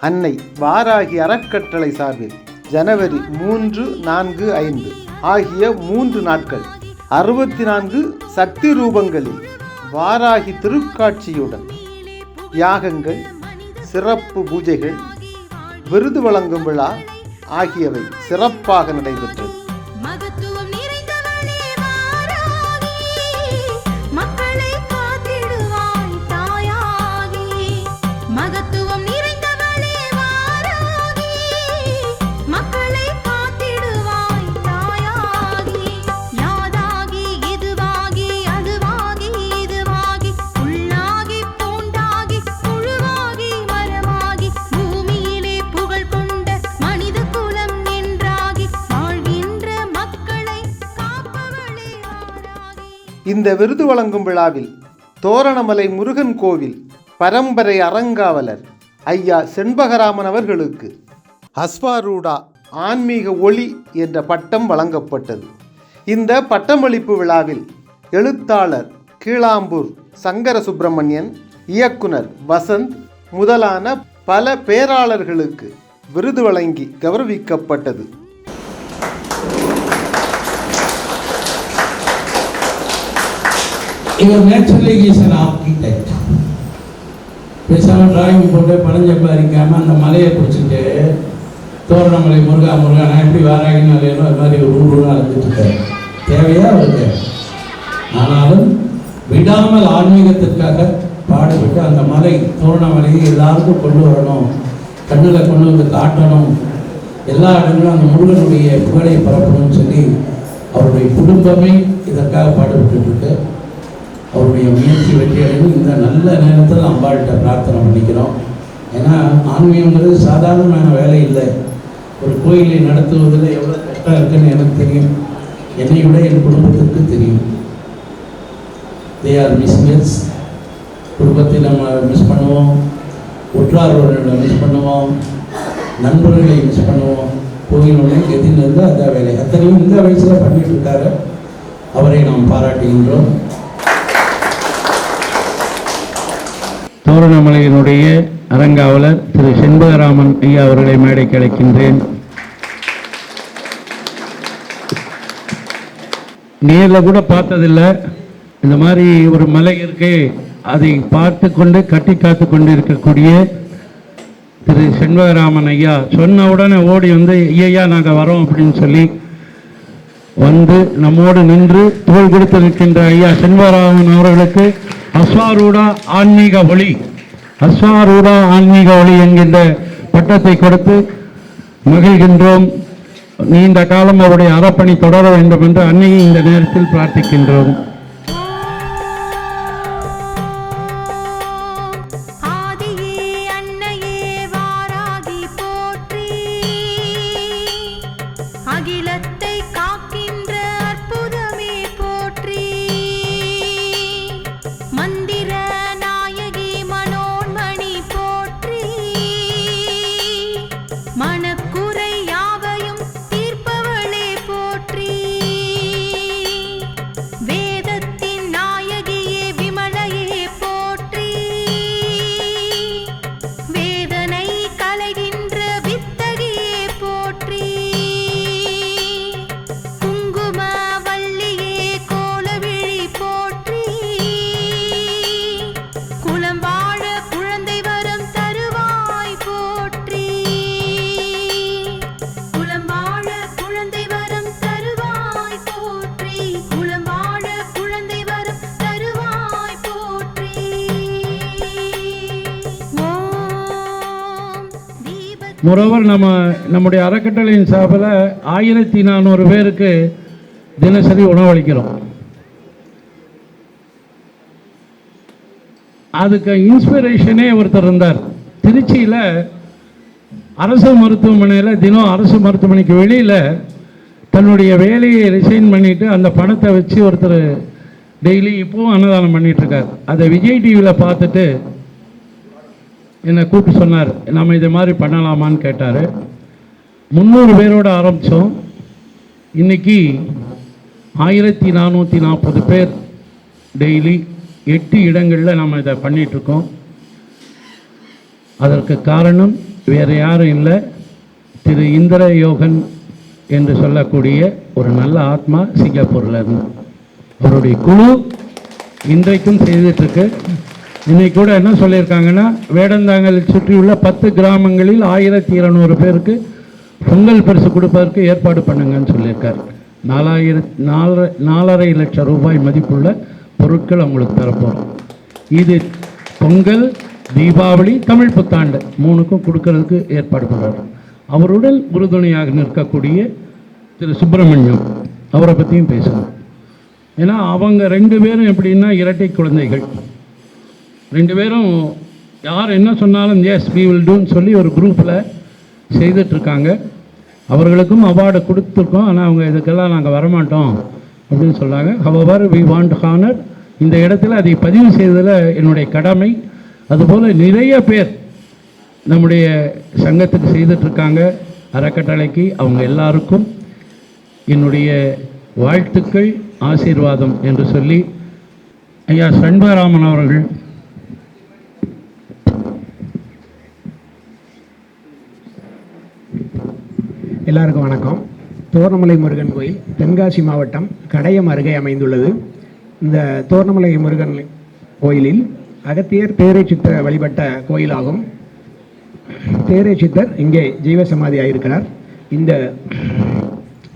அன்னை வாராகி அறக்கட்டளை சார்பில் ஜனவரி மூன்று நான்கு ஐந்து ஆகிய மூன்று நாட்கள். அறுபத்தி நான்கு சக்தி ரூபங்களில் வாராகி திருக்காட்சியுடன் யாகங்கள் சிறப்பு பூஜைகள் விருது வழங்கும் விழா ஆகியவை சிறப்பாக நடைபெற்றது. இந்த விருது வழங்கும் விழாவில் தோரணமலை முருகன் கோவில் பரம்பரை அறங்காவலர் ஐயா செண்பகராமன் அவர்களுக்கு அஸ்வாரூடா ஆன்மீக ஒளி என்ற பட்டம் வழங்கப்பட்டது. இந்த பட்டமளிப்பு விழாவில் எழுத்தாளர் கீழாம்பூர் சங்கர சுப்பிரமணியன் இயக்குனர் வசந்த் முதலான பல பேராளர்களுக்கு விருது வழங்கி கௌரவிக்கப்பட்டது. இவர் நேச்சுரலி இஸ் an architect. பேசாமல் டிராயிங் போட்டு பணம் சம்பாதிக்காம அந்த மலையை பிடிச்சிட்டு தோரணமலை முருகா முருகா நான் எப்படி வாராகின்னு வரையணும் அது மாதிரி ஒரு ஊர் ஊராக அழைச்சிட்டு இருக்காரு தேவையா அவருக்கு? ஆனாலும் விடாமல் ஆன்மீகத்திற்காக பாடுபட்டு அந்த மலை தோரணமலையை எல்லாருக்கும் கொண்டு வரணும். கண்ணில் கொண்டு வந்து காட்டணும். எல்லா இடங்களும் அந்த முருகனுடைய புகழை பரப்பணும்னு சொல்லி அவருடைய குடும்பமே இதற்காக பாடுபட்டு இருக்கு. அவருடைய முயற்சி வெற்றி அடைந்து இந்த நல்ல நேரத்தில் அம்பாள்கிட்ட பிரார்த்தனை பண்ணிக்கிறோம். ஏன்னா ஆன்மீகங்கிறது சாதாரணமான வேலை இல்லை. ஒரு கோயிலை நடத்துவதில் எவ்வளோ கஷ்டம் இருக்குன்னு எனக்கு தெரியும். என்னை விட என் குடும்பத்திற்கு தெரியும். தே ஆர் மிஸ்மிஸ் குடும்பத்தை நம்ம மிஸ் பண்ணுவோம். உற்றார் உறவினர்களை மிஸ் பண்ணுவோம். நண்பர்களை மிஸ் பண்ணுவோம். கோயிலுடைய எதிர்ந்து அந்த வேலை. அத்தனையும் இந்த வயசில் பண்ணிட்டு இருக்காரு. அவரை நாம் பாராட்டுகின்றோம். திருவண்ணாமலையினுடைய அரங்காவலர் திரு செண்பகராமன் ஐயா அவர்களை மேடைக்கு அழைக்கின்றேன். நேரில் கூட பார்த்ததில்லை. இந்த மாதிரி ஒரு மலை இருக்கு. அதை பார்த்து கொண்டு கட்டி காத்து கொண்டு இருக்கக்கூடிய திரு செண்பகராமன் ஐயா சொன்ன உடனே ஓடி வந்து ஐயா நாங்கள் வரோம் அப்படின்னு சொல்லி வந்து நம்மோடு நின்று தோள் கொடுத்து நிற்கின்ற ஐயா செண்பகராமன் அவர்களுக்கு அஸ்வாரூடா ஆன்மீக ஒளி அஸ்வாரூடா ஆன்மீக ஒளி என்கின்ற பட்டத்தை கொடுத்து மகிழ்கின்றோம். நீண்ட காலம் அவருடைய அறப்பணி தொடர வேண்டும் என்று அன்னையை இந்த நேரத்தில் பிரார்த்திக்கின்றோம். மொரோவர் நம்ம நம்முடைய அறக்கட்டளையின் சார்பில் ஆயிரத்தி நானூறு பேருக்கு தினசரி உணவளிக்கிறோம். அதுக்கு இன்ஸ்பிரேஷனே ஒருத்தர் இருந்தார். திருச்சியில் அரசு மருத்துவமனையில் தினம் அரசு மருத்துவமனைக்கு வெளியில் தன்னுடைய வேலையை ரிசைன் பண்ணிவிட்டு அந்த பணத்தை வச்சு ஒருத்தர் டெய்லி இப்போவும் அன்னதானம் பண்ணிகிட்ருக்கார் அதை விஜய் டிவியில் பார்த்துட்டு என்னை கூப்பிட்டு சொன்னார். நம்ம இதை மாதிரி பண்ணலாமான்னு கேட்டார். முந்நூறு பேரோடு ஆரம்பித்தோம் இன்றைக்கி ஆயிரத்தி நானூற்றி நாற்பது பேர் டெய்லி எட்டு இடங்களில் நம்ம இதை பண்ணிகிட்ருக்கோம் அதற்கு காரணம் வேறு யாரும் இல்லை. திரு இந்திர யோகன் என்று சொல்லக்கூடிய ஒரு நல்ல ஆத்மா சிங்கப்பூரில் இருந்து. அவருடைய குழு இன்றைக்கும் செய்துட்டுருக்கு இன்னைக்கு கூட என்ன சொல்லியிருக்காங்கன்னா வேடந்தாங்கல் சுற்றியுள்ள பத்து கிராமங்களில் ஆயிரத்தி இருநூறு பேருக்கு பொங்கல் பரிசு கொடுப்பதற்கு ஏற்பாடு பண்ணுங்கன்னு சொல்லியிருக்கார். நாலாயிரத் நாலரை நாலரை லட்சம் ரூபாய் மதிப்புள்ள பொருட்கள் அவங்களுக்கு தரப்போகிறோம் இது பொங்கல் தீபாவளி தமிழ் புத்தாண்டு மூணுக்கும் கொடுக்கறதுக்கு ஏற்பாடு பண்ணுறாரு அவருடன் உறுதுணையாக நிற்கக்கூடிய திரு சுப்பிரமணியம் அவரை பற்றியும் பேசணும். ஏன்னா அவங்க ரெண்டு பேரும் எப்படின்னா இரட்டை குழந்தைகள். ரெண்டு பேரும் யார் என்ன சொன்னாலும் எஸ் வி வில் டூன்னு சொல்லி ஒரு குரூப்பில் செய்துட்ருக்காங்க. அவர்களுக்கும் அவார்டு கொடுத்துருக்கோம். ஆனால் அவங்க இதுக்கெல்லாம் நாங்கள் வரமாட்டோம் அப்படின்னு சொன்னாங்க ஹவவர் வி வாண்ட் ஹானர் இந்த இடத்துல அதை பதிவு செய்ததில் என்னுடைய கடமை. அதுபோல் நிறைய பேர் நம்முடைய சங்கத்துக்கு செய்துட்ருக்காங்க. அறக்கட்டளைக்கு அவங்க எல்லாருக்கும் என்னுடைய வாழ்த்துக்கள் ஆசீர்வாதம் என்று சொல்லி ஐயா சண்பராமன் அவர்கள் எல்லாருக்கும் வணக்கம். தோரணமலை முருகன் கோயில் தென்காசி மாவட்டம் கடையம் அருகே அமைந்துள்ளது. இந்த தோரணமலை முருகன் கோயிலில் அகத்தியர் தேரை சித்தர் வழிபட்ட கோயிலாகும். தேரை சித்தர் இங்கே ஜீவ சமாதி ஆயிருக்கிறார் இந்த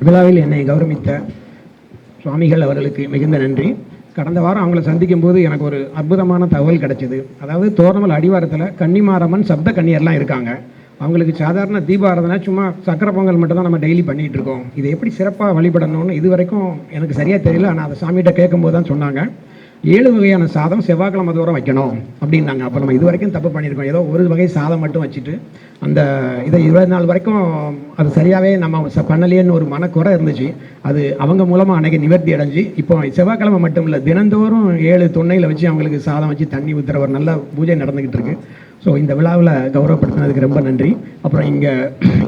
விழாவில் என்னை கௌரவித்த சுவாமிகள் அவர்களுக்கு மிகுந்த நன்றி. கடந்த வாரம் அவங்கள சந்திக்கும் போது எனக்கு ஒரு அற்புதமான தகவல் கிடைச்சிது. அதாவது தோரணமல் அடிவாரத்தில் கன்னிமாரம்மன் சப்த கன்னியர்லாம் இருக்காங்க. அவங்களுக்கு சாதாரண தீபாராதனை சும்மா சக்கரை பொங்கல் மட்டும் தான் நம்ம டெய்லி பண்ணிட்டு இருக்கோம். இது எப்படி சிறப்பாக வழிபடணும்னு இது வரைக்கும் எனக்கு சரியாக தெரியல. ஆனால் அதை சாமிகிட்ட கேட்கும்போது தான் சொன்னாங்க. ஏழு வகையான சாதம் செவ்வாய்க்கிழமை தூரம் வைக்கணும் அப்படின்னாங்க. அப்போ நம்ம இது வரைக்கும் தப்பு பண்ணியிருக்கோம். ஏதோ ஒரு வகை சாதம் மட்டும் வச்சுட்டு அந்த இதை இருபது நாள் வரைக்கும் அது சரியாகவே நம்ம பண்ணலையேன்னு ஒரு மனக்குறை இருந்துச்சு. அது அவங்க மூலமாக அன்னைக்கு நிவர்த்தி அடைஞ்சு இப்போ செவ்வாய்க்கிழமை மட்டும் இல்லை தினந்தோறும் ஏழு தொன்னையில் வச்சு அவங்களுக்கு சாதம் வச்சு தண்ணி ஊற்றுற ஒரு நல்ல பூஜை நடந்துக்கிட்டு இருக்குது ஸோ இந்த விழாவில் கௌரவப்படுத்தினதுக்கு ரொம்ப நன்றி. அப்புறம் இங்கே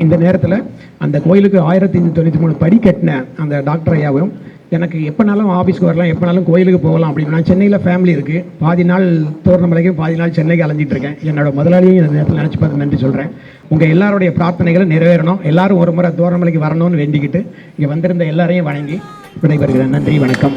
இந்த நேரத்தில் அந்த கோயிலுக்கு ஆயிரத்தி தொண்ணூற்றி மூணு படி கட்டின அந்த டாக்டர் ஐயாவும் எனக்கு எப்போனாலும் ஆஃபீஸ்க்கு வரலாம் எப்போனாலும் கோயிலுக்கு போகலாம் அப்படின்னு நான் சென்னையில் ஃபேமிலி இருக்குது பாதி நாள் தோரணமலைக்கும் பாதி நாள் சென்னைக்கு அலைஞ்சிட்டு இருக்கேன். என்னோட முதலாளியும் இந்த நேரத்தில் நினச்சி பார்த்து நன்றி சொல்கிறேன் உங்கள் எல்லாருடைய பிரார்த்தனைகளை நிறைவேறணும். எல்லாரும் ஒரு முறை தோரணமலைக்கு வரணும்னு வேண்டிக்கிட்டு இங்கே வந்திருந்த எல்லாரையும் வணங்கி விடைபெறுகிறேன். நன்றி வணக்கம்.